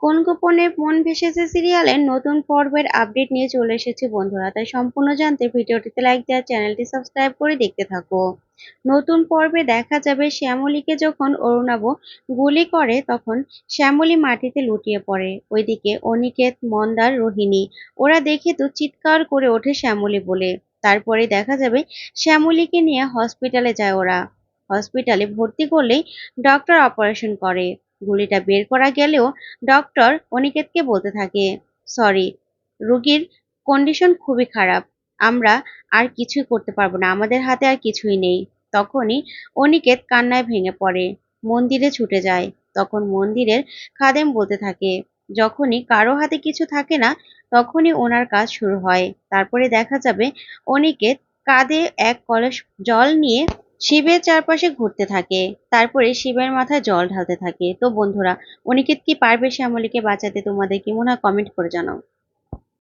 কোন গোপনে মন ভেসেছে সিরিয়ালের নতুন পর্বের আপডেট নিয়ে চলে এসেছে বন্ধুরা। তাই সম্পূর্ণ জানতে ভিডিওটিতে লাইক দেওয়ার চ্যানেলটি সাবস্ক্রাইব করে দেখতে থাকো। নতুন পর্বে দেখা যাবে শ্যামলীকে যখন অরুণাব গুলি করে, তখন শ্যামলী মাটিতে লুটিয়ে পড়ে। ওইদিকে অনিকেত, মন্দার, রোহিণী, ওরা দেখে তো চিৎকার করে ওঠে শ্যামলী বলে। তারপরে দেখা যাবে শ্যামলীকে নিয়ে হসপিটালে যায় ওরা। হসপিটালে ভর্তি করলেই ডক্টর অপারেশন করে। গুলিটা বের করা গেলেও ডক্টর অনিকেতকে বলতে থাকে সরি রুগীর কন্ডিশন খুবই খারাপ, আমরা আর কিছুই করতে পারব না, আমাদের হাতে আর কিছুই নেই। তখনই অনিকেত কান্নায় ভেঙে পড়ে, মন্দিরে ছুটে যায়। তখন মন্দিরের খাদেম বলতে থাকে, যখনই কারও হাতে কিছু থাকে না, তখনই ওনার কাজ শুরু হয়। তারপরে দেখা যাবে অনিকেত কাঁধে এক কলস জল নিয়ে শিবের চারপাশে ঘুরতে থাকে, তারপরে শিবের মাথায় জল ঢালতে থাকে। তো বন্ধুরা, অনিকেত কি পারবে শ্যামলীকে বাঁচাতে? তোমাদের কি মনে হয়? কমেন্ট করে জানাও।